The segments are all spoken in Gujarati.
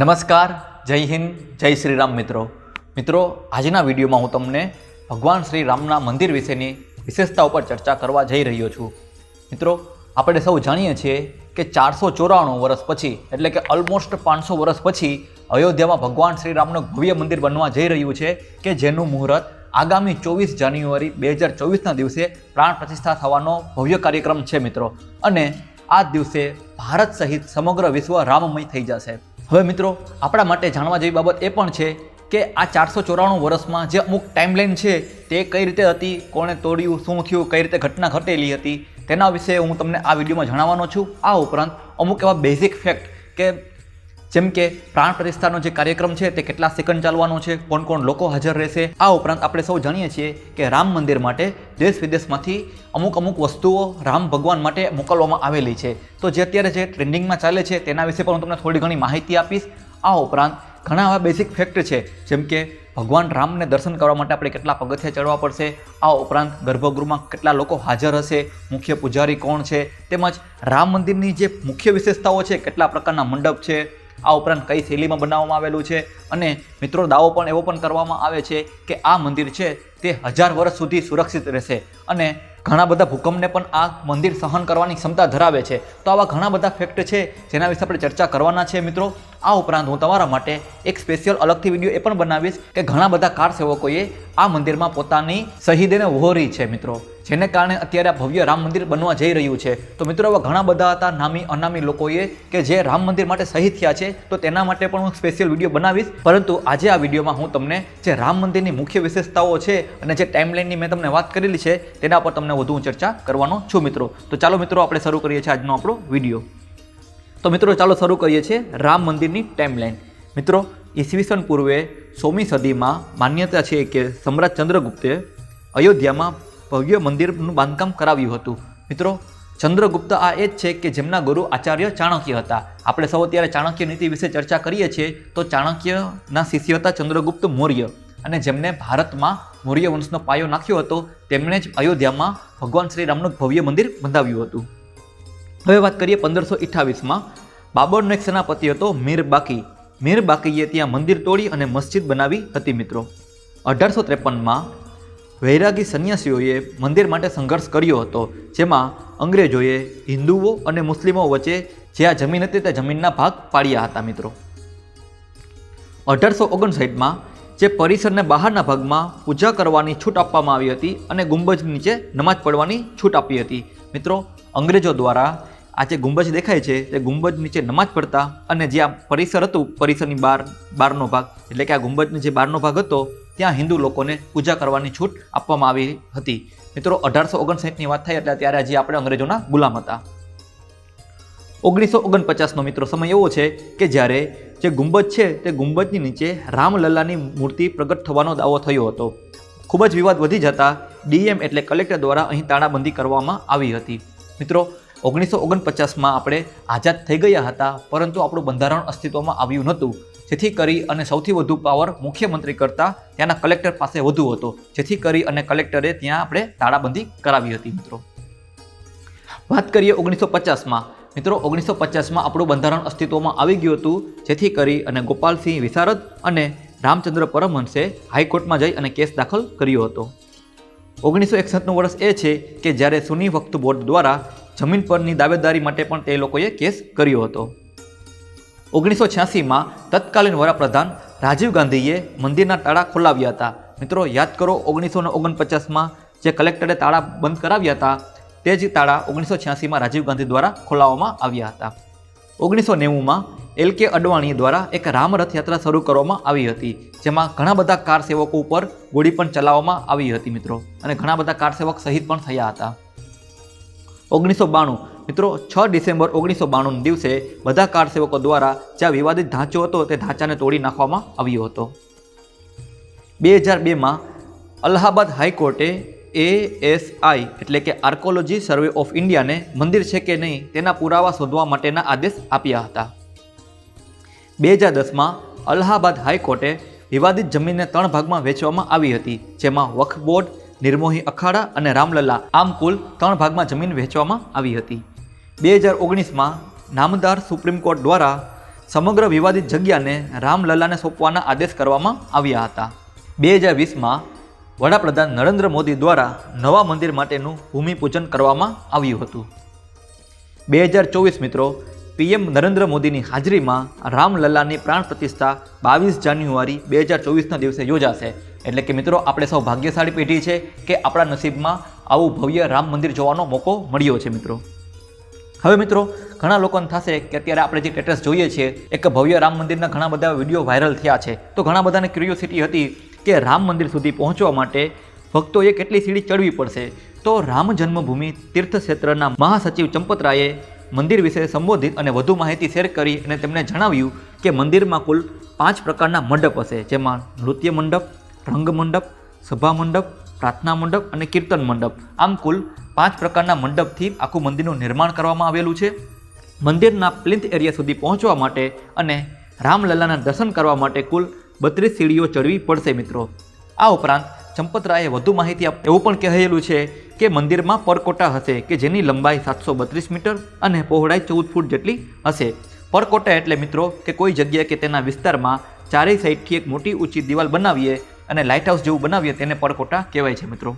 નમસ્કાર, જય હિન્દ, જય શ્રી રામ મિત્રો. મિત્રો, આજના વિડીયોમાં હું તમને ભગવાન શ્રી રામના મંદિર વિશેની વિશેષતા ઉપર ચર્ચા કરવા જઈ રહ્યો છું. મિત્રો, આપણે સૌ જાણીએ છીએ કે ચારસો ચોરાણું વર્ષ પછી, એટલે કે ઓલમોસ્ટ પાંચસો વર્ષ પછી અયોધ્યામાં ભગવાન શ્રી રામનું ભવ્ય મંદિર બનવા જઈ રહ્યું છે કે જેનું મુહૂર્ત આગામી ચોવીસ જાન્યુઆરી બે હજાર ચોવીસના દિવસે પ્રાણ પ્રતિષ્ઠા થવાનો ભવ્ય કાર્યક્રમ છે મિત્રો. અને આ દિવસે ભારત સહિત સમગ્ર વિશ્વ રામમય થઈ જશે. હવે મિત્રો, આપણા માટે જાણવા જેવી બાબત એ પણ છે કે આ ચારસો ચોરાણું વર્ષમાં જે અમુક ટાઈમલાઈન છે તે કઈ રીતે હતી, કોણે તોડ્યું, શું થયું, કઈ રીતે ઘટના ઘટેલી હતી, તેના વિશે હું તમને આ વિડીયોમાં જણાવવાનો છું. આ ઉપરાંત અમુક એવા બેઝિક ફેક્ટ કે જેમ કે પ્રાણ પ્રતિષ્ઠાનો જે કાર્યક્રમ છે તે કેટલા સેકન્ડ ચાલવાનો છે કોણ કોણ લોકો હાજર રહેશે, આ ઉપરાંત આપણે સૌ જાણીએ છીએ કે રામ મંદિર માટે દેશ વિદેશમાંથી અમુક અમુક વસ્તુઓ રામ ભગવાન માટે મોકલવામાં આવેલી છે. તો જે અત્યારે જે ટ્રેન્ડિંગમાં ચાલે છે તેના વિશે પણ હું તમને થોડી ઘણી માહિતી આપીશ. આ ઉપરાંત ઘણા એવા બેઝિક ફેક્ટ છે, જેમ કે ભગવાન રામને દર્શન કરવા માટે આપણે કેટલા પગથિયા ચડવા પડશે, આ ઉપરાંત ગર્ભગૃહમાં કેટલા લોકો હાજર હશે, મુખ્ય પૂજારી કોણ છે, તેમજ રામ મંદિરની જે મુખ્ય વિશેષતાઓ છે, કેટલા પ્રકારના મંડપ છે આ ઉપરાંત કઈ શૈલીમાં બનાવવામાં આવેલું છે? અને મિત્રો, દાવો પણ એવો પણ કરવામાં આવે છે કે આ મંદિર છે તે હજાર વર્ષ સુધી સુરક્ષિત રહેશે. અને ઘણા બધા ભૂકંપને પણ આ મંદિર સહન કરવાની ક્ષમતા ધરાવે છે. તો આવા ઘણા બધા ફેક્ટ છે, જેના વિશે આપણે ચર્ચા કરવાના છે મિત્રો. આ ઉપરાંત હું તમારા માટે એક સ્પેશિયલ અલગથી વીડિયો એ પણ બનાવીશ કે ઘણા બધા કાર સેવકોએ આ મંદિરમાં પોતાની શહીદીને વહોરી છે મિત્રો. જેને કારણે અત્યારે આ ભવ્ય રામ મંદિર બનવા જઈ રહ્યું છે. તો મિત્રો એવા ઘણા બધા હતા નામી, અનામી લોકોએ કે જે રામ મંદિર માટે શહીદ થયા છે, તો તેના માટે પણ હું સ્પેશિયલ વીડિયો બનાવીશ. પરંતુ આજે આ વિડીયોમાં હું તમને જે રામ મંદિરની મુખ્ય વિશેષતાઓ છે અને જે ટાઈમલાઈનની મેં તમને વાત કરેલી છે, તેના પર તમને વધુ હું ચર્ચા કરવાનો છું મિત્રો. તો ચાલો મિત્રો, આપણે શરૂ કરીએ છીએ આજનો આપણો વીડિયો. તો મિત્રો, ચાલો શરૂ કરીએ છીએ રામ મંદિરની ટાઈમલાઈન મિત્રો, ઈસવીસન પૂર્વે સોમી સદીમાં માન્યતા છે કે સમ્રાટ ચંદ્રગુપ્તે અયોધ્યામાં ભવ્ય મંદિરનું બાંધકામ કરાવ્યું હતું. મિત્રો, ચંદ્રગુપ્ત આ એ જ છે કે જેમના ગુરુ આચાર્ય ચાણક્ય હતા. આપણે સૌ અત્યારે ચાણક્ય નીતિ વિશે ચર્ચા કરીએ છીએ, તો ચાણક્યના શિષ્ય હતા ચંદ્રગુપ્ત મૌર્ય. અને જેમને ભારતમાં મૌર્ય વંશનો પાયો નાખ્યો હતો, તેમણે જ અયોધ્યામાં ભગવાન શ્રી રામનું ભવ્ય મંદિર બંધાવ્યું હતું. હવે વાત કરીએ પંદરસો અઠ્ઠાવીસમાં. બાબરનો એક સેનાપતિ હતો મીર બાકી મીર બાકીએ ત્યાં મંદિર તોડી અને મસ્જિદ બનાવી હતી મિત્રો. અઢારસો ત્રેપનમાં વૈરાગી સંન્યાસીઓએ મંદિર માટે સંઘર્ષ કર્યો હતો, જેમાં અંગ્રેજોએ હિન્દુઓ અને મુસ્લિમો વચ્ચે જે આ જમીન હતી તે જમીનના ભાગ પાડ્યા હતા મિત્રો. અઢારસો ઓગણસાઠમાં જે પરિસરને બહારના ભાગમાં પૂજા કરવાની છૂટ આપવામાં આવી હતી અને ગુંબજ નીચે નમાજ પડવાની છૂટ આપી હતી. મિત્રો, અંગ્રેજો દ્વારા આ જે ગુંબજ દેખાય છે, તે ગુંબજ નીચે નમાજ પડતા અને જે આ પરિસર હતું, પરિસરની બહાર, બહારનો ભાગ, એટલે કે આ ગુંબજનો જે બહારનો ભાગ હતો, ત્યાં હિન્દુ લોકોને પૂજા કરવાની છૂટ આપવામાં આવી હતી. મિત્રો, અઢારસો ઓગણસાઠની વાત થઈ એટલે ત્યારે હજી આપણે અંગ્રેજોના ગુલામ હતા. ઓગણીસો ઓગણપચાસનો મિત્રો સમય એવો છે કે જ્યારે જે ગુંબજ છે તે ગુંબજની નીચે રામલલ્લાની મૂર્તિ પ્રગટ થવાનો દાવો થયો હતો. ખૂબ જ વિવાદ વધી જતા ડીએમ એટલે કલેક્ટર દ્વારા અહીં તાળાબંધી કરવામાં આવી હતી. મિત્રો, ઓગણીસો ઓગણપચાસમાં આપણે આઝાદ થઈ ગયા હતા, પરંતુ આપણું બંધારણ અસ્તિત્વમાં આવ્યું નહોતું. જેથી કરી અને સૌથી વધુ પાવર મુખ્યમંત્રી કરતાં ત્યાંના કલેક્ટર પાસે વધુ હતો. જેથી કરી અને કલેક્ટરે ત્યાં આપણે તાળાબંધી કરાવી હતી, મિત્રો. વાત કરીએ ઓગણીસો પચાસમાં. મિત્રો ઓગણીસો પચાસમાં આપણું બંધારણ અસ્તિત્વમાં આવી ગયું હતું, જેથી કરી અને ગોપાલસિંહ વિશારદ અને રામચંદ્ર પરમહંસે હાઈકોર્ટમાં જઈ અને કેસ દાખલ કર્યો હતો. ઓગણીસો એકસઠનું વર્ષ એ છે કે જ્યારે સુની વક્ત બોર્ડ દ્વારા જમીન પરની દાવેદારી માટે પણ તે લોકોએ કેસ કર્યો હતો. ઓગણીસો છ્યાસીમાં તત્કાલીન વડાપ્રધાન રાજીવ ગાંધીએ મંદિરના તાળા ખોલાવ્યા હતા. મિત્રો, યાદ કરો ઓગણીસો ઓગણપચાસમાં જે કલેક્ટરે તાળા બંધ કરાવ્યા હતા તે જ તાળા ઓગણીસો છ્યાસીમાં રાજીવ ગાંધી દ્વારા ખોલાવવામાં આવ્યા હતા. ઓગણીસો નેવુંમાં એલ કે અડવાણી દ્વારા એક રામ રથયાત્રા શરૂ કરવામાં આવી હતી, જેમાં ઘણા બધા કાર સેવકો ઉપર ગોળી પણ ચલાવવામાં આવી હતી મિત્રો, અને ઘણા બધા કાર સેવક શહીદ પણ થયા હતા. ઓગણીસો બાણું, મિત્રો, છ ડિસેમ્બર ઓગણીસો બાણું દિવસે બધા કાર સેવકો દ્વારા જ્યાં વિવાદિત ઢાંચો હતો તે ઢાંચાને તોડી નાખવામાં આવ્યો હતો. બે હજાર બેમાં અલ્હાબાદ હાઈકોર્ટે એએસઆઈ એટલે કે આર્કોલોજી સર્વે ઓફ ઇન્ડિયાને મંદિર છે કે નહીં તેના પુરાવા શોધવા માટેના આદેશ આપ્યા હતા. બે હજાર દસમાં અલ્હાબાદ હાઈકોર્ટે વિવાદિત જમીનને ત્રણ ભાગમાં વેચવામાં આવી હતી, જેમાં વક્ફ બોર્ડ નિર્મોહી અખાડા અને રામલલ્લા આમ કુલ ત્રણ ભાગમાં જમીન વેચવામાં આવી હતી. બે હજાર ઓગણીસમાં નામદાર સુપ્રીમ કોર્ટ દ્વારા સમગ્ર વિવાદિત જગ્યાને રામલલ્લાને સોંપવાના આદેશ કરવામાં આવ્યા હતા. બે હજાર વીસમાં વડાપ્રધાન નરેન્દ્ર મોદી દ્વારા નવા મંદિર માટેનું ભૂમિપૂજન કરવામાં આવ્યું હતું. બે હજાર ચોવીસ મિત્રો, પીએમ નરેન્દ્ર મોદીની હાજરીમાં રામલલ્લાની પ્રાણ પ્રતિષ્ઠા બાવીસ જાન્યુઆરી બે હજાર ચોવીસના દિવસે યોજાશે. એટલે કે મિત્રો, આપણે સૌ ભાગ્યશાળી પેઢી છે કે આપણા નસીબમાં આવું ભવ્ય રામ મંદિર જોવાનો મોકો મળ્યો છે મિત્રો. હવે મિત્રો, ઘણા લોકોને થશે કે અત્યારે આપણે જે સ્ટેટસ જોઈએ છીએ, એક ભવ્ય રામ મંદિરના ઘણા બધા વીડિયો વાયરલ થયા છે. તો ઘણા બધાને ક્યુરિયોસિટી હતી કે રામ મંદિર સુધી પહોંચવા માટે ભક્તોએ કેટલી સીડી ચડવી પડશે? તો રામ જન્મભૂમિ તીર્થક્ષેત્રના મહાસચિવ ચંપતરાયે મંદિર વિશે સંબોધિત અને વધુ માહિતી શેર કરી અને તેમણે જણાવ્યું કે મંદિરમાં કુલ પાંચ પ્રકારના મંડપ હશે, જેમાં નૃત્ય મંડપ, રંગ મંડપ, સભા મંડપ, પ્રાર્થના મંડપ અને કીર્તન મંડપ. આમ કુલ પાંચ પ્રકારના મંડપથી આખું મંદિરનું નિર્માણ કરવામાં આવેલું છે. મંદિરના પ્લિન્થ એરિયા સુધી પહોંચવા માટે અને રામલલ્લાના દર્શન કરવા માટે કુલ બત્રીસ સીડીઓ ચડવી પડશે મિત્રો. આ ઉપરાંત ચંપતરાયે વધુ માહિતી આપ એવું પણ કહેલું છે કે મંદિરમાં પરકોટા હશે કે જેની લંબાઈ સાતસો બત્રીસ મીટર અને પહોળાઈ ચૌદ ફૂટ જેટલી હશે. પરકોટા એટલે મિત્રો કે કોઈ જગ્યાએ કે તેના વિસ્તારમાં ચારેય સાઈડથી એક મોટી ઊંચી દિવાલ બનાવીએ અને લાઇટ હાઉસ જેવું બનાવીએ તેને પરકોટા કહેવાય છે મિત્રો.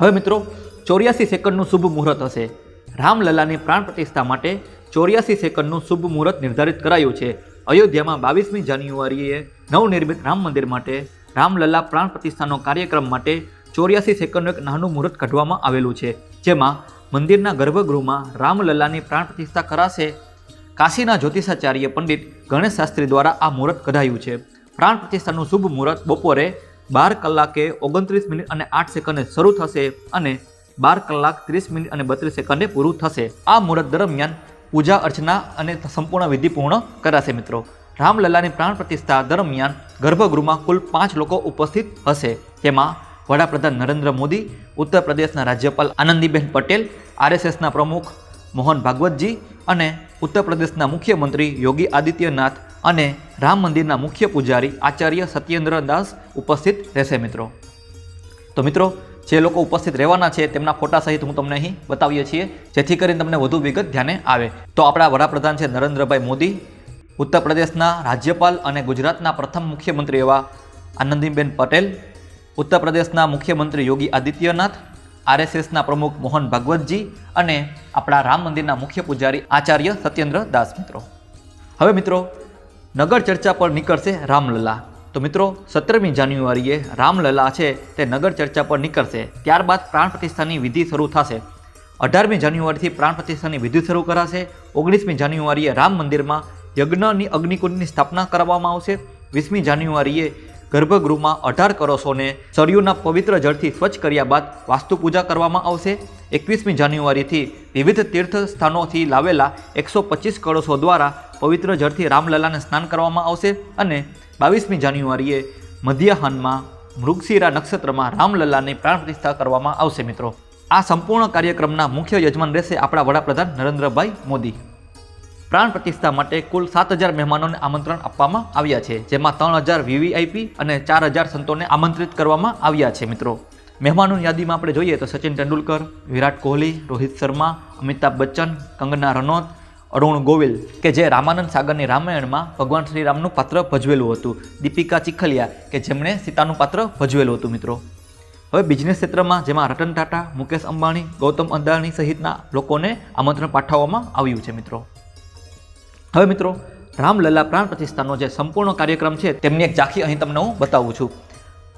હવે મિત્રો, ચોર્યાસી સેકન્ડનું શુભ મુહૂર્ત હશે. રામલલાની પ્રાણ પ્રતિષ્ઠા માટે ચોર્યાસી સેકન્ડનું શુભ મુહૂર્ત નિર્ધારિત કરાયું છે. અયોધ્યામાં બાવીસમી જાન્યુઆરીએ નવનિર્મિત રામ મંદિર માટે રામલલ્લા પ્રાણ પ્રતિષ્ઠાનો કાર્યક્રમ માટે ચોર્યાસી સેકન્ડનું એક નાનું મુહૂર્ત કાઢવામાં આવેલું છે, જેમાં મંદિરના ગર્ભગૃહમાં રામલલ્લાની પ્રાણ પ્રતિષ્ઠા કરાશે. કાશીના જ્યોતિષાચાર્ય પંડિત ગણેશ શાસ્ત્રી દ્વારા આ મુહૂર્ત કઢાયું છે. પ્રાણ પ્રતિષ્ઠાનું શુભ મુહૂર્ત બપોરે બાર કલાકે ઓગણત્રીસ મિનિટ અને આઠ સેકન્ડે શરૂ થશે અને બાર કલાક ત્રીસ મિનિટ અને બત્રીસ સેકન્ડે પૂરું થશે. આ મુહૂર્ત દરમિયાન પૂજા અર્ચના અને સંપૂર્ણ વિધિ પૂર્ણ કરાશે મિત્રો. રામલલ્લાની પ્રાણ પ્રતિષ્ઠા દરમિયાન ગર્ભગૃહમાં કુલ પાંચ લોકો ઉપસ્થિત હશે. જેમાં વડાપ્રધાન નરેન્દ્ર મોદી, ઉત્તર પ્રદેશના રાજ્યપાલ આનંદીબેન પટેલ, આરએસએસના પ્રમુખ મોહન ભાગવતજી અને ઉત્તર પ્રદેશના મુખ્યમંત્રી યોગી આદિત્યનાથ અને રામ મંદિરના મુખ્ય પૂજારી આચાર્ય સત્યેન્દ્ર દાસ ઉપસ્થિત રહેશે મિત્રો. તો મિત્રો, જે લોકો ઉપસ્થિત રહેવાના છે તેમના ફોટા સહિત હું તમને અહીં બતાવીએ છીએ, જેથી કરીને તમને વધુ વિગત ધ્યાને આવે. તો આપણા વડાપ્રધાન છે નરેન્દ્રભાઈ મોદી ઉત્તર પ્રદેશના રાજ્યપાલ અને ગુજરાતના પ્રથમ મુખ્યમંત્રી એવા આનંદીબેન પટેલ ઉત્તર પ્રદેશના મુખ્યમંત્રી યોગી આદિત્યનાથ, આરએસએસના પ્રમુખ મોહન ભાગવતજી અને આપણા રામ મંદિરના મુખ્ય પૂજારી આચાર્ય સત્યેન્દ્ર દાસ મિત્રો. હવે મિત્રો, નગર ચર્ચા પર નીકળશે રામલલા. તો મિત્રો, સત્તરમી જાન્યુઆરીએ રામલલા છે તે નગર ચર્ચા પર નીકળશે. ત્યારબાદ પ્રાણ પ્રતિષ્ઠાની વિધિ શરૂ થશે. અઢારમી જાન્યુઆરીથી પ્રાણ પ્રતિષ્ઠાની વિધિ શરૂ કરાશે. ઓગણીસમી જાન્યુઆરીએ રામ મંદિરમાં યજ્ઞની અગ્નિકુંડની સ્થાપના કરવામાં આવશે. વીસમી જાન્યુઆરીએ ગર્ભગૃહમાં અઢાર કરોસોને સરયુના પવિત્ર જળથી સ્વચ્છ કર્યા બાદ વાસ્તુ પૂજા કરવામાં આવશે. એકવીસમી જાન્યુઆરીથી વિવિધ તીર્થ સ્થાનોથી લાવેલા એકસો પચીસ કળશો દ્વારા પવિત્ર જળથી રામલલાને સ્નાન કરવામાં આવશે અને બાવીસમી જાન્યુઆરીએ મધ્યાહનમાં મૃગશિરા નક્ષત્રમાં રામલલાની પ્રાણ પ્રતિષ્ઠા કરવામાં આવશે મિત્રો. આ સંપૂર્ણ કાર્યક્રમના મુખ્ય યજમાન રહેશે આપણા વડાપ્રધાન નરેન્દ્રભાઈ મોદી. પ્રાણ પ્રતિષ્ઠા માટે કુલ સાત હજાર મહેમાનોને આમંત્રણ આપવામાં આવ્યા છે, જેમાં ત્રણ હજાર વીવીઆઈપી અને ચાર હજાર સંતોને આમંત્રિત કરવામાં આવ્યા છે, મિત્રો. મહેમાનોની યાદીમાં આપણે જોઈએ તો સચિન તેંડુલકર, વિરાટ કોહલી, રોહિત શર્મા, અમિતાભ બચ્ચન, કંગના રનૌત, અરુણ ગોવિલ કે જે રામાનંદ સાગરની રામાયણમાં ભગવાન શ્રીરામનું પાત્ર ભજવેલું હતું, દીપિકા ચિખલિયા કે જેમણે સીતાનું પાત્ર ભજવેલું હતું, મિત્રો. હવે બિઝનેસ ક્ષેત્રમાં જેમાં રતન ટાટા, મુકેશ અંબાણી, ગૌતમ અદાણી સહિતના લોકોને આમંત્રણ પાઠવવામાં આવ્યું છે, મિત્રો. હવે મિત્રો રામલલ્લા પ્રાણ પ્રતિષ્ઠાનો જે સંપૂર્ણ કાર્યક્રમ છે, તેમની એક ઝાંખી અહીં તમને હું બતાવું છું.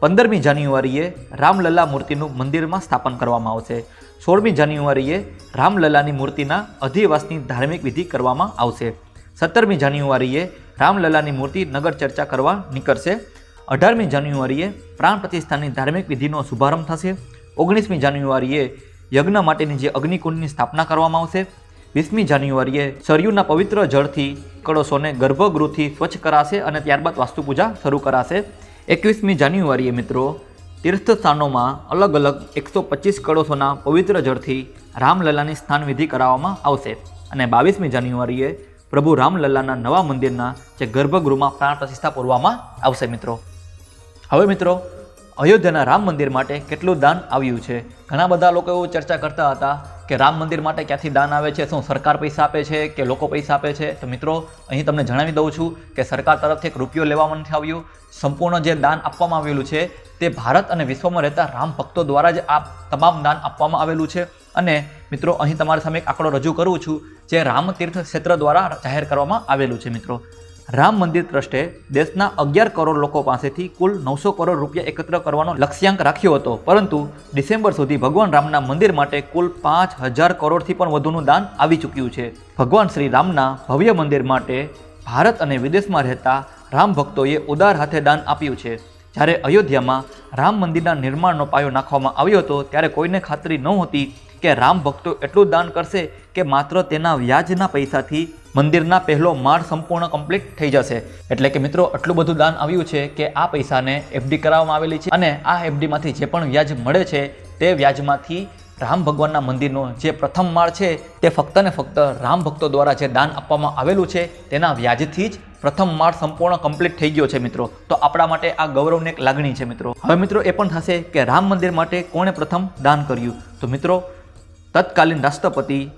પંદરમી જાન્યુઆરીએ રામલલ્લા મૂર્તિનું મંદિરમાં સ્થાપન કરવામાં આવશે. સોળમી જાન્યુઆરીએ રામલલ્લાની મૂર્તિના અધિવાસની ધાર્મિક વિધિ કરવામાં આવશે. સત્તરમી જાન્યુઆરીએ રામલલ્લાની મૂર્તિ નગર ચર્ચા કરવા નીકળશે. અઢારમી જાન્યુઆરીએ પ્રાણ પ્રતિષ્ઠાની ધાર્મિક વિધિનો શુભારંભ થશે. ઓગણીસમી જાન્યુઆરીએ યજ્ઞ માટેની જે અગ્નિકુંડની સ્થાપના કરવામાં આવશે. વીસમી જાન્યુઆરીએ સરયુના પવિત્ર જળથી કળશોને ગર્ભગૃહથી સ્વચ્છ કરાશે અને ત્યારબાદ વાસ્તુપૂજા શરૂ કરાશે. એકવીસમી જાન્યુઆરીએ મિત્રો તીર્થ સ્થાનોમાં અલગ અલગ એકસો પચીસ કળશોના પવિત્ર જળથી રામલલ્લાની સ્થાનવિધિ કરાવવામાં આવશે અને બાવીસમી જાન્યુઆરીએ પ્રભુ રામલલ્લાના નવા મંદિરના જે ગર્ભગૃહમાં પ્રાણ પ્રતિષ્ઠા પૂરવામાં આવશે મિત્રો. હવે મિત્રો, અયોધ્યાના રામ મંદિર માટે કેટલું દાન આવ્યું છે? ઘણા બધા લોકો એવું ચર્ચા કરતા હતા કે રામ મંદિર માટે ક્યાંથી દાન આવે છે, શું સરકાર પૈસા આપે છે, કે લોકો પૈસા આપે છે? તો મિત્રો, અહીં તમને જણાવી દઉં છું કે સરકાર તરફથી એક રૂપિયો લેવામાં નથી આવ્યો. સંપૂર્ણ જે દાન આપવામાં આવેલું છે, તે ભારત અને વિશ્વમાં રહેતા રામ ભક્તો દ્વારા જ આ તમામ દાન આપવામાં આવેલું છે. અને મિત્રો, અહીં તમારી સામે એક આંકડો રજૂ કરું છું, જે રામ તીર્થ ક્ષેત્ર દ્વારા જાહેર કરવામાં આવેલું છે, મિત્રો. રામ મંદિર ટ્રસ્ટે દેશના અગિયાર કરોડ લોકો પાસેથી કુલ નવસો કરોડ રૂપિયા એકત્ર કરવાનો લક્ષ્યાંક રાખ્યો હતો. પરંતુ ડિસેમ્બર સુધી ભગવાન રામના મંદિર માટે કુલ પાંચ હજાર કરોડથી પણ વધુનું દાન આવી ચૂક્યું છે. ભગવાન શ્રી રામના ભવ્ય મંદિર માટે ભારત અને વિદેશમાં રહેતા રામ ભક્તોએ ઉદાર હાથે દાન આપ્યું છે. જ્યારે અયોધ્યામાં રામ મંદિરના નિર્માણનો પાયો નાખવામાં આવ્યો હતો, ત્યારે કોઈને ખાતરી નહોતી કે રામ ભક્તો એટલું દાન કરશે કે માત્ર તેના વ્યાજના પૈસાથી મંદિરના પહેલો માળ સંપૂર્ણ કમ્પ્લીટ થઈ જશે. એટલે કે મિત્રો, આટલું બધું દાન આવ્યું છે કે આ પૈસાને એફડી કરાવવામાં આવેલી છે અને આ એફડીમાંથી જે પણ વ્યાજ મળે છે, તે વ્યાજમાંથી રામ ભગવાનના મંદિરનો જે પ્રથમ માળ છે, તે ફક્ત ને ફક્ત રામ ભક્તો દ્વારા જે દાન આપવામાં આવેલું છે, તેના વ્યાજથી જ પ્રથમ માળ સંપૂર્ણ કમ્પ્લીટ થઈ ગયો છે મિત્રો. તો આપણા માટે આ ગૌરવની એક લાગણી છે મિત્રો. હવે મિત્રો, એ પણ થશે કે રામ મંદિર માટે કોણે પ્રથમ દાન કર્યું? તો મિત્રો, તત્કાલીન રાષ્ટ્રપતિ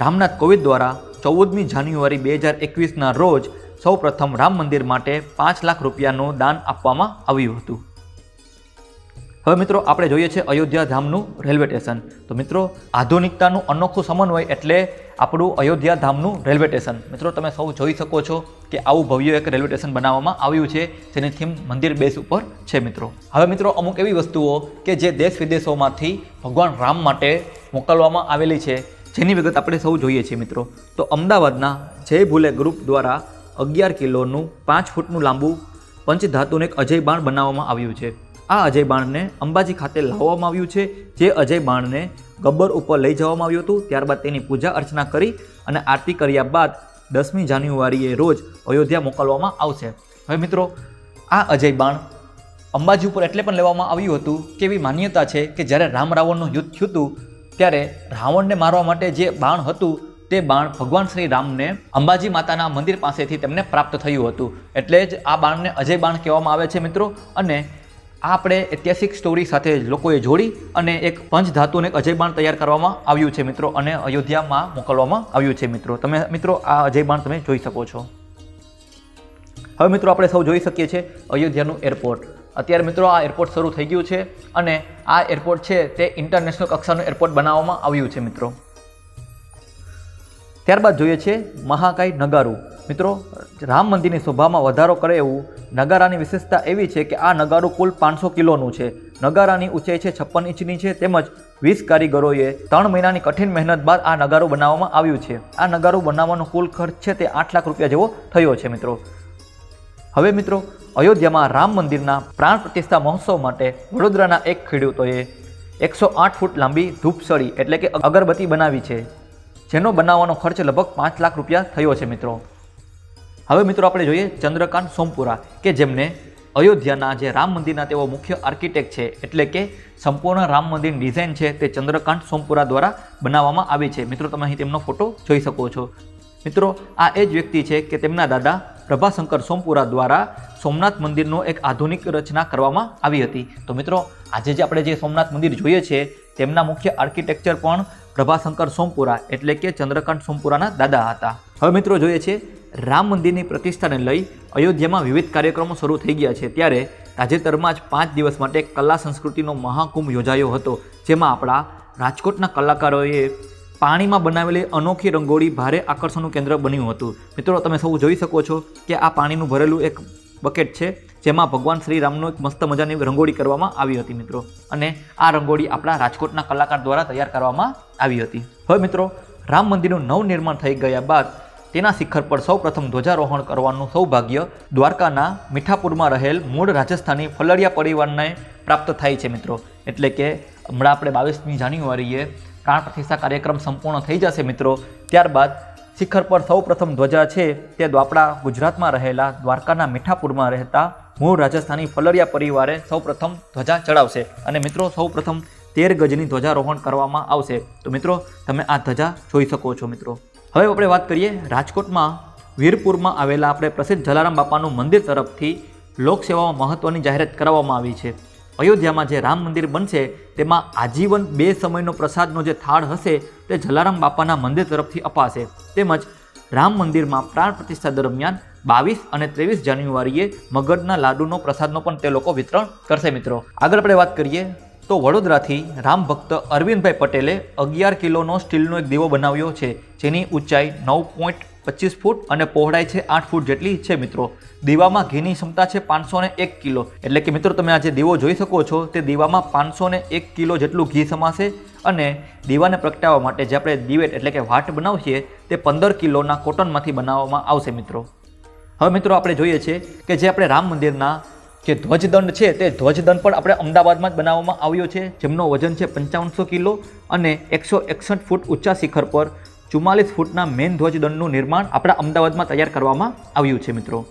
રામનાથ કોવિંદ દ્વારા ચૌદમી જાન્યુઆરી બે હજાર એકવીસના રોજ સૌ પ્રથમ રામ મંદિર માટે પાંચ લાખ રૂપિયાનું દાન આપવામાં આવ્યું હતું. હવે મિત્રો, આપણે જોઈએ છે અયોધ્યા ધામનું રેલવે સ્ટેશન. તો મિત્રો, આધુનિકતાનું અનોખું સમન્વય એટલે આપણું અયોધ્યા ધામનું રેલવે સ્ટેશન. મિત્રો, તમે સૌ જોઈ શકો છો કે આવું ભવ્ય એક રેલવે સ્ટેશન બનાવવામાં આવ્યું છે, જેની થીમ મંદિર બેસ ઉપર છે મિત્રો. હવે મિત્રો, અમુક એવી વસ્તુઓ કે જે દેશ વિદેશોમાંથી ભગવાન રામ માટે મોકલવામાં આવેલી છે. જેની વિગત આપણે સૌ જોઈએ છીએ મિત્રો. તો અમદાવાદના જય ભૂલે ગ્રુપ દ્વારા અગિયાર કિલોનું, પાંચ ફૂટનું લાંબુ પંચધાતુનું એક અજય બાણ બનાવવામાં આવ્યું છે. આ અજય બાણને અંબાજી ખાતે લાવવામાં આવ્યું છે. જે અજય બાણને ગબ્બર ઉપર લઈ જવામાં આવ્યું હતું. ત્યારબાદ તેની પૂજા અર્ચના કરી અને આરતી કર્યા બાદ દસમી જાન્યુઆરીએ રોજ અયોધ્યા મોકલવામાં આવશે. હવે મિત્રો, આ અજય બાણ અંબાજી ઉપર એટલે પણ લેવામાં આવ્યું હતું કે એવી માન્યતા છે કે જ્યારે રામ રાવણનું યુદ્ધ થયું હતું ત્યારે રાવણને મારવા માટે જે બાણ હતું તે બાણ ભગવાન શ્રી રામને અંબાજી માતાના મંદિર પાસેથી તેમને પ્રાપ્ત થયું હતું. એટલે જ આ બાણને અજય બાણ કહેવામાં આવે છે મિત્રો. અને આ આપણે ઐતિહાસિક સ્ટોરી સાથે લોકોએ જોડી અને એક પંચ ધાતુને અજય બાણ તૈયાર કરવામાં આવ્યું છે મિત્રો અને અયોધ્યામાં મોકલવામાં આવ્યું છે મિત્રો. તમે મિત્રો આ અજય બાણ તમે જોઈ શકો છો. હવે મિત્રો આપણે સૌ જોઈ શકીએ છીએ અયોધ્યાનું એરપોર્ટ અત્યારે મિત્રો આ એરપોર્ટ શરૂ થઈ ગયું છે અને આ એરપોર્ટ છે તે ઇન્ટરનેશનલ કક્ષાનું એરપોર્ટ બનાવવામાં આવ્યું છે, મિત્રો. ત્યારબાદ જોઈએ છે મહાકાય નગારું. મિત્રો, રામ મંદિરની શોભામાં વધારો કરે એવું નગારાની વિશેષતા એવી છે કે આ નગારું કુલ પાંચસો કિલોનું છે. નગારાની ઊંચાઈ છે છપ્પન ઇંચની છે તેમજ વીસ કારીગરોએ ત્રણ મહિનાની કઠિન મહેનત બાદ આ નગારું બનાવવામાં આવ્યું છે. આ નગારું બનાવવાનો કુલ ખર્ચ છે તે આઠ લાખ રૂપિયા જેવો થયો છે, મિત્રો. હવે મિત્રો, અયોધ્યામાં રામ મંદિરના પ્રાણ પ્રતિષ્ઠા મહોત્સવ માટે વડોદરાના એક ખેડૂતોએ એકસો આઠ ફૂટ લાંબી ધૂપસળી એટલે કે અગરબત્તી બનાવી છે, જેનો બનાવવાનો ખર્ચ લગભગ પાંચ લાખ રૂપિયા થયો છે મિત્રો. હવે મિત્રો આપણે જોઈએ ચંદ્રકાંત સોમપુરા, કે જેમને અયોધ્યાના જે રામ મંદિરના તેઓ મુખ્ય આર્કિટેક્ટ છે, એટલે કે સંપૂર્ણ રામ મંદિરની ડિઝાઇન છે તે ચંદ્રકાંત સોમપુરા દ્વારા બનાવવામાં આવી છે. મિત્રો, તમે અહીં તેમનો ફોટો જોઈ શકો છો. મિત્રો, આ એ જ વ્યક્તિ છે કે તેમના દાદા પ્રભાશંકર સોમપુરા દ્વારા સોમનાથ મંદિરનો એક આધુનિક રચના કરવામાં આવી હતી. તો મિત્રો, આજે જે આપણે જે સોમનાથ મંદિર જોઈએ છીએ તેમના મુખ્ય આર્કિટેક્ચર પણ પ્રભાશંકર સોમપુરા એટલે કે ચંદ્રકાંત સોમપુરાના દાદા હતા. હવે મિત્રો જોઈએ છે, રામ મંદિરની પ્રતિષ્ઠાને લઈ અયોધ્યામાં વિવિધ કાર્યક્રમો શરૂ થઈ ગયા છે. ત્યારે તાજેતરમાં જ પાંચ દિવસ માટે કલા સંસ્કૃતિનો મહાકુંભ યોજાયો હતો. જેમાં આપણા રાજકોટના કલાકારોએ પાણીમાં બનાવેલી અનોખી રંગોળી ભારે આકર્ષણનું કેન્દ્ર બન્યું હતું. મિત્રો, તમે સૌ જોઈ શકો છો કે આ પાણીનું ભરેલું એક બકેટ છે, જેમાં ભગવાન શ્રી રામનો એક મસ્ત મજાની રંગોળી કરવામાં આવી હતી, મિત્રો. અને આ રંગોળી આપણા રાજકોટના કલાકાર દ્વારા તૈયાર કરવામાં આવી હતી. હવે, મિત્રો, રામ મંદિરનું નવનિર્માણ થઈ ગયા બાદ તેના શિખર પર સૌ પ્રથમ ધ્વજારોહણ કરવાનું સૌભાગ્ય દ્વારકાના મીઠાપુરમાં રહેલ મૂળ રાજસ્થાની ફલડિયા પરિવારને પ્રાપ્ત થાય છે, મિત્રો. એટલે કે હમણાં આપણે બાવીસમી જાન્યુઆરીએ પ્રાણ પ્રતિષ્ઠા કાર્યક્રમ સંપૂર્ણ થઈ જશે મિત્રો. ત્યારબાદ શિખર પર સૌ પ્રથમ ધ્વજા છે તે આપણા ગુજરાતમાં રહેલા દ્વારકાના મીઠાપુરમાં રહેતા મૂળ રાજસ્થાની ફલરિયા પરિવારે સૌ પ્રથમ ધ્વજા ચડાવશે. અને મિત્રો, સૌ પ્રથમ તેર ગજની ધ્વજારોહણ કરવામાં આવશે. તો મિત્રો, તમે આ ધ્વજા જોઈ શકો છો મિત્રો. હવે આપણે વાત કરીએ રાજકોટમાં વીરપુરમાં આવેલા આપણે પ્રસિદ્ધ જલારામ બાપાનું મંદિર તરફથી લોકસેવામાં મહત્ત્વની જાહેરાત કરવામાં આવી છે. અયોધ્યામાં જે રામ મંદિર બનશે, તેમાં આજીવન બે સમયનો પ્રસાદનો જે થાળ હશે, તે જલારામ બાપાના મંદિર તરફથી અપાશે. તેમજ રામ મંદિરમાં પ્રાણ પ્રતિષ્ઠા દરમિયાન બાવીસ અને ત્રેવીસ જાન્યુઆરીએ મગજના લાડુનો પ્રસાદનો પણ તે લોકો વિતરણ કરશે મિત્રો. આગળ આપણે વાત કરીએ, તો વડોદરાથી રામ ભક્ત અરવિંદભાઈ પટેલે અગિયાર કિલોનો સ્ટીલનો એક દીવો બનાવ્યો છે, જેની ઊંચાઈ નવ પોઈન્ટ પચીસ ફૂટ અને પહોળાઈ છે આઠ ફૂટ જેટલી છે મિત્રો. દીવામાં ઘીની ક્ષમતા છે પાંચસો એક કિલો. એટલે કે મિત્રો તમે આ જે દીવો જોઈ શકો છો, તે દીવામાં પાંચસો એક કિલો જેટલું ઘી સમાશે અને દીવાને પ્રગટાવવા માટે જે આપણે દિવેટ એટલે કે વાટ બનાવીએ તે પંદર કિલોના કોટનમાંથી બનાવવામાં આવશે મિત્રો. હવે મિત્રો આપણે જોઈએ છીએ કે જે આપણે રામ મંદિરના જે ધ્વજદંડ છે, તે ધ્વજદંડ પણ આપણે અમદાવાદમાં જ બનાવવામાં આવ્યો છે. જેમનો વજન છે પંચાવનસો કિલો અને એકસો એકસઠ ફૂટ ઊંચા શિખર પર ચુમ્માલીસ ફૂટના મેન ધ્વજદંડનું નિર્માણ આપણા અમદાવાદમાં તૈયાર કરવામાં આવ્યું છે, મિત્રો.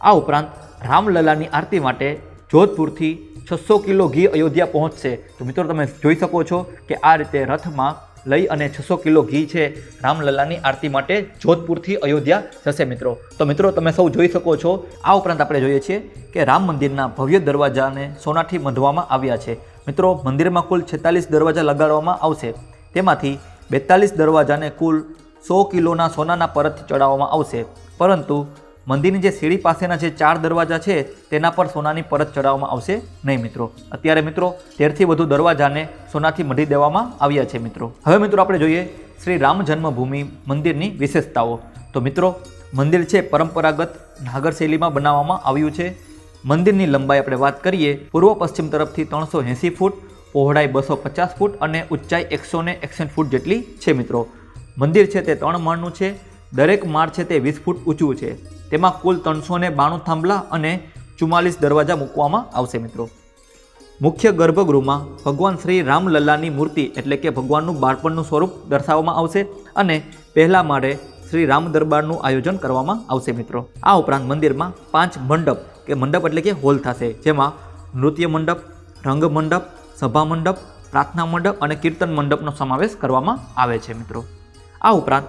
આ ઉપરાંત રામલલાની આરતી માટે જોધપુરથી છસો કિલો ઘી અયોધ્યા પહોંચશે. તો મિત્રો, તમે જોઈ શકો છો કે આ રીતે રથમાં લઈ અને છસો કિલો ઘી છે રામલલાની આરતી માટે જોધપુરથી અયોધ્યા જશે, મિત્રો. તો મિત્રો, તમે સૌ જોઈ શકો છો. આ ઉપરાંત આપણે જોઈએ છીએ કે રામ મંદિરના ભવ્ય દરવાજાને સોનાથી બંધવામાં આવ્યા છે. મિત્રો, મંદિરમાં કુલ છેતાલીસ દરવાજા લગાડવામાં આવશે. તેમાંથી બેતાલીસ દરવાજાને કુલ સો કિલોના સોનાના પરતથી ચડાવવામાં આવશે. પરંતુ મંદિરની જે સીડી પાસેના જે ચાર દરવાજા છે, તેના પર સોનાની પરત ચડાવવામાં આવશે નહીં મિત્રો. અત્યારે મિત્રો, તેરથી વધુ દરવાજાને સોનાથી મઢી દેવામાં આવ્યા છે મિત્રો. હવે મિત્રો આપણે જોઈએ શ્રી રામ જન્મભૂમિ મંદિરની વિશેષતાઓ. તો મિત્રો, મંદિર છે પરંપરાગત નાગર શૈલીમાં બનાવવામાં આવ્યું છે. મંદિરની લંબાઈ આપણે વાત કરીએ, પૂર્વ પશ્ચિમ તરફથી ત્રણસો એંસી ફૂટ પહોળાઈ બસો પચાસ ફૂટ અને ઊંચાઈ એકસો ને એકસઠ ફૂટ જેટલી છે મિત્રો. મંદિર છે તે ત્રણ માળનું છે. દરેક માળ છે તે વીસ ફૂટ ઊંચું છે. તેમાં કુલ ત્રણસો ને બાણું થાંભલા અને ચુમ્માલીસ દરવાજા મૂકવામાં આવશે મિત્રો. મુખ્ય ગર્ભગૃહમાં ભગવાન શ્રી રામલલ્લાની મૂર્તિ એટલે કે ભગવાનનું બાળપણનું સ્વરૂપ દર્શાવવામાં આવશે અને પહેલા માળે શ્રી રામ દરબારનું આયોજન કરવામાં આવશે મિત્રો. આ ઉપરાંત મંદિરમાં પાંચ મંડપ કે મંડપ એટલે કે હોલ થશે, જેમાં નૃત્ય મંડપ, રંગ મંડપ સભા મંડપ, પ્રાર્થના મંડપ અને કીર્તન મંડપનો સમાવેશ કરવામાં આવે છે મિત્રો. આ ઉપરાંત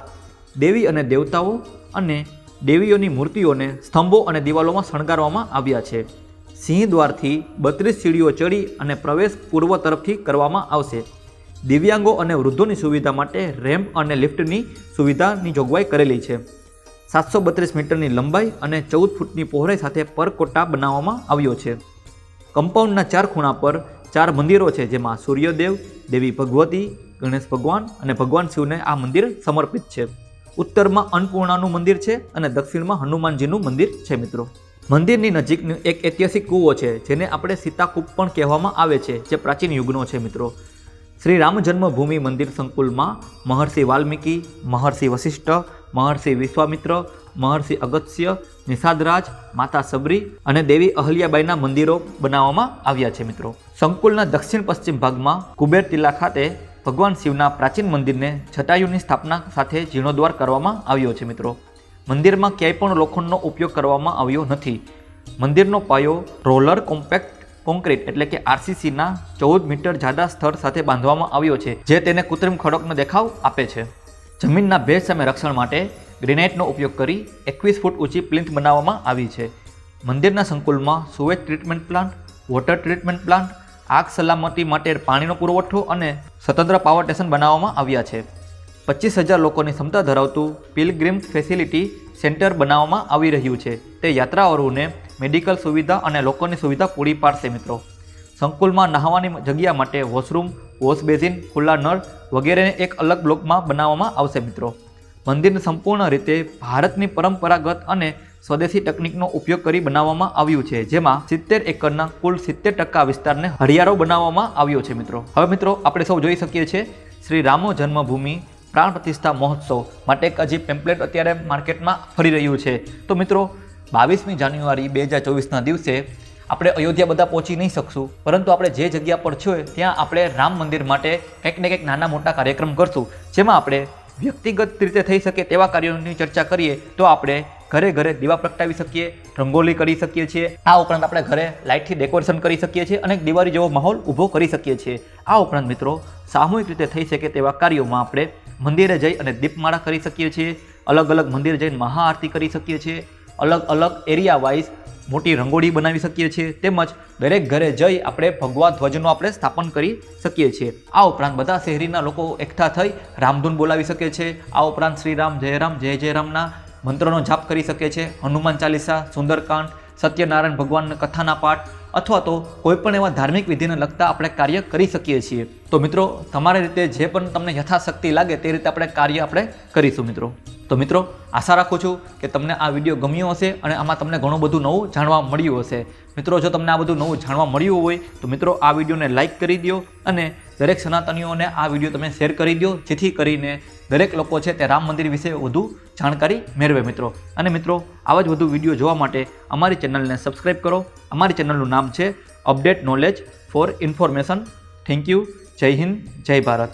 દેવી અને દેવતાઓ અને દેવીઓની મૂર્તિઓને સ્તંભો અને દિવાલોમાં શણગારવામાં આવ્યા છે. સિંહ દ્વારથી બત્રીસ સીડીઓ ચડી અને પ્રવેશ પૂર્વ તરફથી કરવામાં આવશે. દિવ્યાંગો અને વૃદ્ધોની સુવિધા માટે રેમ્પ અને લિફ્ટની સુવિધાની જોગવાઈ કરેલી છે. સાતસો બત્રીસ મીટરની લંબાઈ અને ચૌદ ફૂટની પહોળાઈ સાથે પરકોટા બનાવવામાં આવ્યો છે. કમ્પાઉન્ડના ચાર ખૂણા પર ચાર મંદિરો છે, જેમાં સૂર્યદેવ, દેવી ભગવતી, ગણેશ ભગવાન અને ભગવાન શિવને આ મંદિર સમર્પિત છે. ઉત્તરમાં અન્નપૂર્ણાનું મંદિર છે અને દક્ષિણમાં હનુમાનજીનું મંદિર છે, મિત્રો. મંદિરની નજીકનું એક ઐતિહાસિક કૂવો છે, જેને આપણે સીતાકૂપ પણ કહેવામાં આવે છે, જે પ્રાચીન યુગનો છે, મિત્રો. શ્રી રામ જન્મભૂમિ મંદિર સંકુલમાં મહર્ષિ વાલ્મીકી, મહર્ષિ વશિષ્ઠ મહર્ષિ વિશ્વામિત્ર, મહર્ષિ અગત્ય, નિષાદરાજ, માતા સબરી અને દેવી અહલ્યાબાઈના મંદિરો બનાવવામાં આવ્યા છે મિત્રો. સંકુલના દક્ષિણ પશ્ચિમ ભાગમાં કુબેર ટીલા ખાતે ભગવાન શિવના પ્રાચીન મંદિરને છટાયુની સ્થાપના સાથે જીર્ણોદ્વાર કરવામાં આવ્યો છે મિત્રો. મંદિરમાં ક્યાંય પણ લોખંડનો ઉપયોગ કરવામાં આવ્યો નથી. મંદિરનો પાયો રોલર કોમ્પેક્ટ કોન્ક્રીટ એટલે કે આરસીસીના ચૌદ મીટર જાડા સ્થળ સાથે બાંધવામાં આવ્યો છે, જે તેને કૃત્રિમ ખડકનો દેખાવ આપે છે. જમીનના ભેજ સામે રક્ષણ માટે ગ્રેનાઇટનો ઉપયોગ કરી એકવીસ ફૂટ ઊંચી પ્લિન્થ બનાવવામાં આવી છે. મંદિરના સંકુલમાં sewage treatment plant, water treatment plant, આગ સલામતી માટે પાણીનો પુરવઠો અને સ્વતંત્ર પાવર સ્ટેશન બનાવવામાં આવ્યા છે. પચીસ હજાર લોકોની ક્ષમતા ધરાવતું પિલગ્રીમ્સ ફેસિલિટી સેન્ટર બનાવવામાં આવી રહ્યું છે. તે યાત્રાળુઓને મેડિકલ સુવિધા અને લોકોની સુવિધા પૂરી પાડશે, મિત્રો. સંકુલમાં નહાવાની જગ્યા માટે વોશરૂમ વોશ બેઝિન ખુલ્લા નળ વગેરેને એક અલગ બ્લોકમાં બનાવવામાં આવશે મિત્રો. મંદિરને સંપૂર્ણ રીતે ભારતની પરંપરાગત અને સ્વદેશી તકનિકનો ઉપયોગ કરી બનાવવામાં આવ્યું છે, જેમાં સિત્તેર એકરના કુલ સિત્તેર ટકા વિસ્તારને હરિયાળો બનાવવામાં આવ્યો છે મિત્રો. હવે મિત્રો, આપણે સૌ જોઈ શકીએ છીએ શ્રી રામો જન્મભૂમિ પ્રાણ પ્રતિષ્ઠા મહોત્સવ માટે એક હજી પેમ્પલેટ અત્યારે માર્કેટમાં ફરી રહ્યું છે. તો મિત્રો, બાવીસમી જાન્યુઆરી બે હજાર ચોવીસના દિવસે આપણે અયોધ્યા બધા પહોંચી નહીં શકશું. પરંતુ આપણે જે જગ્યા પર છીએ, ત્યાં આપણે રામ મંદિર માટે કંઈક ને કંઈક નાના મોટા કાર્યક્રમ કરશું. જેમાં આપણે વ્યક્તિગત રીતે થઈ શકે તેવા કાર્યોની ચર્ચા કરીએ, તો આપણે ઘરે ઘરે દીવા પ્રગટાવી શકીએ, રંગોલી કરી શકીએ છીએ. આ ઉપરાંત આપણે ઘરે લાઇટથી ડેકોરેશન કરી શકીએ છીએ અને દિવાળી જેવો માહોલ ઊભો કરી શકીએ છીએ. આ ઉપરાંત મિત્રો, સામૂહિક રીતે થઈ શકે તેવા કાર્યોમાં આપણે મંદિરે જઈ અને દીપમાળા કરી શકીએ છીએ. અલગ અલગ મંદિરે જઈને મહાઆરતી કરી શકીએ છીએ. અલગ અલગ એરિયા વાઇઝ મોટી રંગોળી બનાવી શકીએ છીએ તેમજ દરેક ઘરે જઈ આપણે ભગવા ધ્વજનું આપણે સ્થાપન કરી શકીએ છીએ. આ ઉપરાંત બધા શહેરીના લોકો એકઠા થઈ રામધૂન બોલાવી શકે છે. આ ઉપરાંત શ્રી રામ જય જયરામના જય જય રામના મંત્રનો જાપ કરી શકે છે. હનુમાન ચાલીસા, સુંદરકાંડ, સત્યનારાયણ ભગવાનના કથાના પાઠ અથવા તો કોઈપણ એવા ધાર્મિક વિધિને લગતા આપણે કાર્ય કરી શકીએ છીએ. તો મિત્રો, તમારી રીતે જે પણ તમને યથાશક્તિ લાગે તે રીતે આપણે કાર્ય આપણે કરીશું મિત્રો. તો મિત્રો, આશા રાખું છું કે તમને આ વીડિયો ગમ્યો હશે અને આમાં તમને ઘણું બધું નવું જાણવા મળ્યું હશે. મિત્રો, જો તમને આ બધું નવું જાણવા મળ્યું હોય, તો મિત્રો, આ વિડીયોને લાઇક કરી દો અને દરેક સનાતનીઓને આ વીડિયો તમે શેર કરી દો જેથી કરીને દરેક લોકો છે તે રામ મંદિર વિશે વધુ જાણકારી મેળવે મિત્રો. અને મિત્રો, આવા જ વધુ વીડિયો જોવા માટે અમારી ચેનલને સબસ્ક્રાઈબ કરો. અમારી ચેનલનું નામ છે update knowledge for information. Thank you. જય હિન્દ જય ભારત.